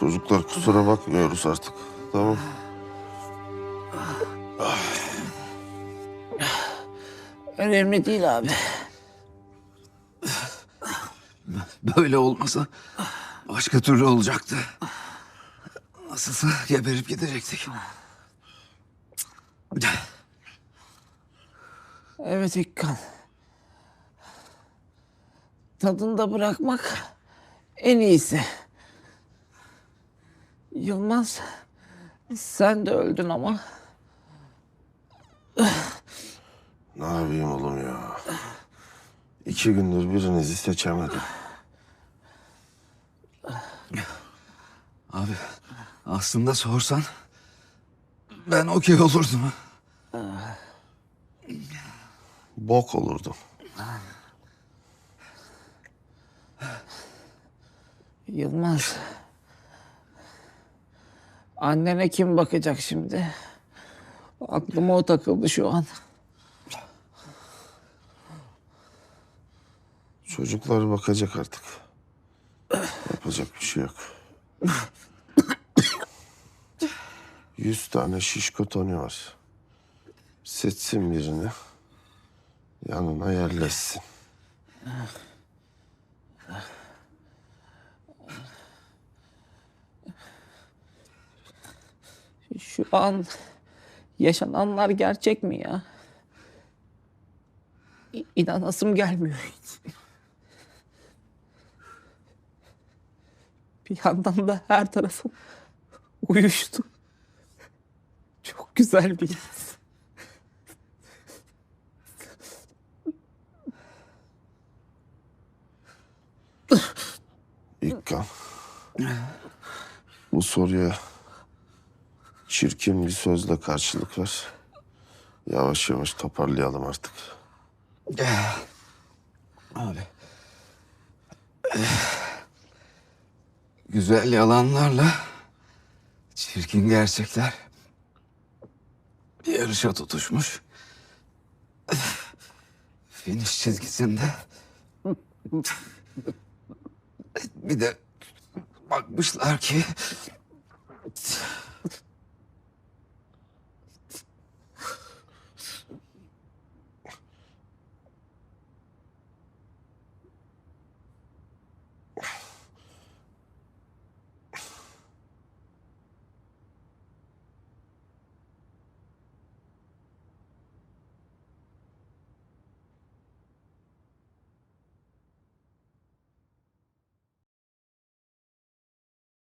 Çocuklar kusura bakmıyoruz artık. Tamam. Önemli değil abi. Böyle olmasa başka türlü olacaktı. Nasılsa geberip gidecektik. Evet İkkan. Tadında bırakmak en iyisi. Yılmaz sen de öldün ama Ne yapayım oğlum ya? İki gündür birinizi seçemedim. Abi aslında sorsan ben okey olurdum. Bok olurdum. Yılmaz. Annene kim bakacak şimdi? Aklıma o takıldı şu an. Çocuklar bakacak artık. Yapacak bir şey yok. Yüz tane şişko Tony var. Seçsin birini. Yanına yerleşsin. Şu an yaşananlar gerçek mi ya? İ- İnanasım gelmiyor hiç. Bir yandan da her tarafım uyuştu. Çok güzel bir his. İlkan. Bu soruya çirkin bir sözle karşılık ver. Yavaş yavaş toparlayalım artık. Abi. Güzel yalanlarla çirkin gerçekler yarışa tutuşmuş. Finish çizgisinde bir de bakmışlar ki